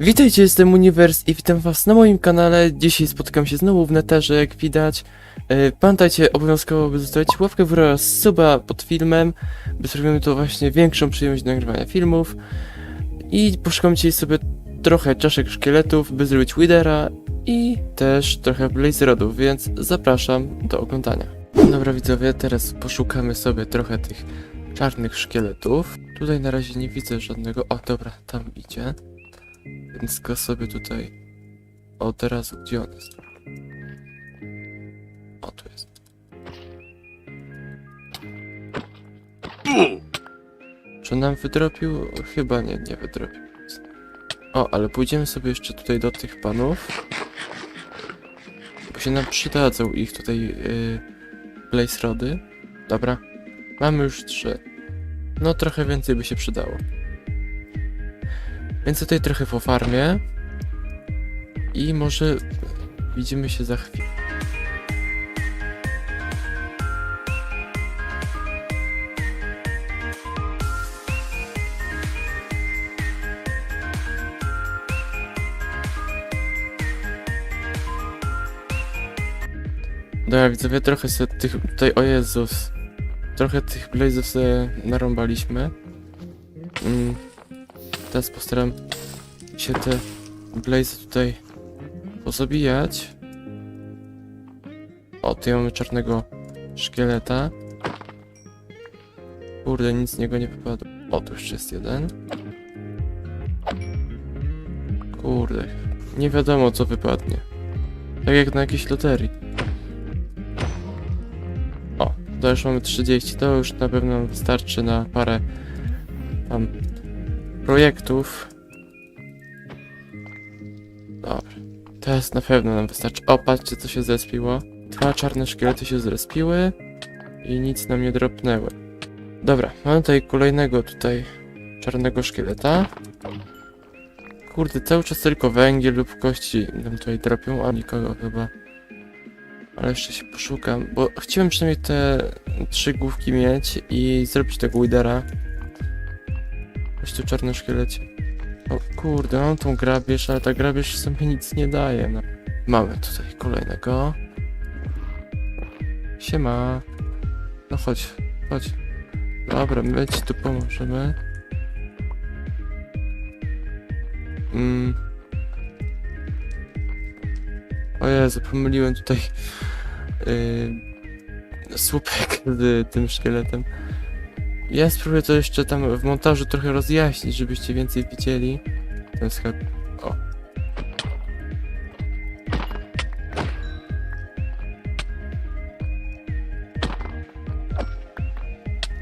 Witajcie, jestem Uniwers i witam was na moim kanale. Dzisiaj spotykam się znowu w neterze, jak widać. E, Pamiętajcie obowiązkowo, by zostawić łapkę w górę oraz suba pod filmem, by sprawimy to właśnie większą przyjemność do nagrywania filmów. I poszukam dzisiaj sobie trochę czaszek szkieletów, by zrobić Widera i też trochę Blaze Rodów, więc zapraszam do oglądania. Dobra widzowie, teraz poszukamy sobie trochę tych czarnych szkieletów. Tutaj na razie nie widzę żadnego... O, dobra, tam idzie. Więc go sobie tutaj od razu, gdzie on jest? O, tu jest. Czy nam wydropił? Chyba nie, nie wydropił. O, ale pójdziemy sobie jeszcze tutaj do tych panów. Bo się nam przydadzą ich tutaj yy, blaze rody. Dobra. Mamy już trzy. No trochę więcej by się przydało. Więc tutaj trochę po farmie. I może widzimy się za chwilę. Dobra, widzowie, trochę sobie tych tutaj, o Jezus, trochę tych blazów sobie narąbaliśmy. Mm. Teraz postaram się te blaze tutaj pozabijać. O, tutaj mamy czarnego szkieleta. Kurde, nic z niego nie wypadło. O, tu jeszcze jest jeden. Kurde, nie wiadomo co wypadnie. Tak jak na jakiejś loterii. O, to już mamy 30, to już na pewno wystarczy na parę tam projektów. Dobra. Teraz na pewno nam wystarczy. O, patrzcie co się zrespiło. Dwa czarne szkielety się zrespiły i nic nam nie dropnęły. Dobra, mamy tutaj kolejnego tutaj czarnego szkieleta. Kurde, cały czas tylko węgiel lub kości nam tutaj dropią, a nikogo chyba. Ale jeszcze się poszukam, bo chciałem przynajmniej te trzy główki mieć i zrobić tego widera. Weź tu czarny szkielecie. O kurde, mam tą grabież, ale ta grabież sobie nic nie daje. No. Mamy tutaj kolejnego. Siema. No chodź, chodź. Dobra, my ci tu pomożemy. Mm. O Jezu, pomyliłem tutaj yy, słupek z tym szkieletem. Ja spróbuję to jeszcze tam w montażu trochę rozjaśnić, żebyście więcej widzieli. Ten sklep. O.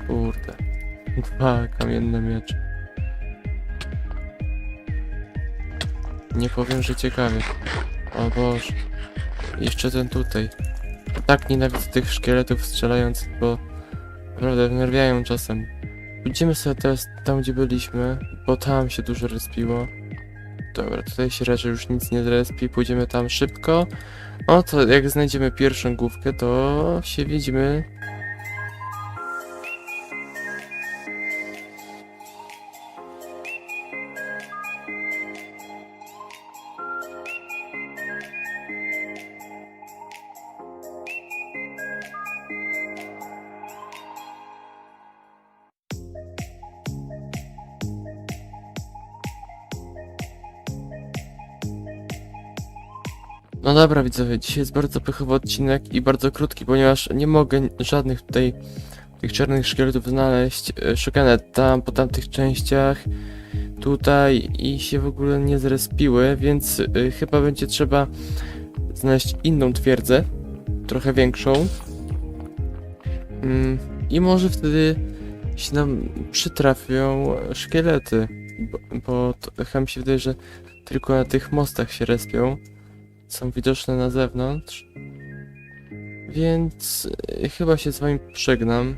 Kurde. Dwa kamienne miecze. Nie powiem, że ciekawie. O Boże. Jeszcze ten tutaj. Tak nienawidzę tych szkieletów strzelających, bo Naprawdę wnerwiają czasem. Idziemy sobie teraz tam, gdzie byliśmy, bo tam się dużo respiło. Dobra, tutaj się raczej już nic nie zrespi, pójdziemy tam szybko. No to jak znajdziemy pierwszą główkę, to się widzimy. No dobra widzowie, dzisiaj jest bardzo pechowy odcinek i bardzo krótki, ponieważ nie mogę żadnych tutaj tych czarnych szkieletów znaleźć. E, Szukane tam, po tamtych częściach, tutaj i się w ogóle nie zrespiły, więc y, chyba będzie trzeba znaleźć inną twierdzę, trochę większą. Mm, I może wtedy się nam przytrafią szkielety, bo, bo to, chyba mi się wydaje, że tylko na tych mostach się respią są widoczne na zewnątrz. Więc y, chyba się z wami przegnam.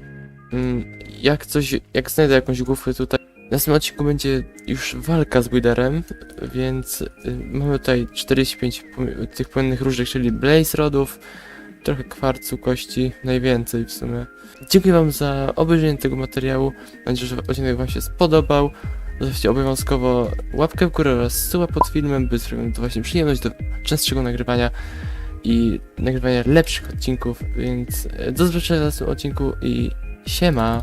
Mm, Jak coś, jak znajdę jakąś główkę tutaj. W następnym odcinku będzie już walka z Widerem, więc y, mamy tutaj 45 pom- tych płynnych różnych, czyli Blaze Rodów, trochę kwarcu, kości, najwięcej w sumie. Dziękuję wam za obejrzenie tego materiału. Mam nadzieję, że odcinek wam się spodobał. Zostawcie obowiązkowo łapkę w górę oraz suba pod filmem, by zrobić to właśnie przyjemność do częstszego nagrywania i nagrywania lepszych odcinków, więc do zobaczenia w następnym odcinku i siema!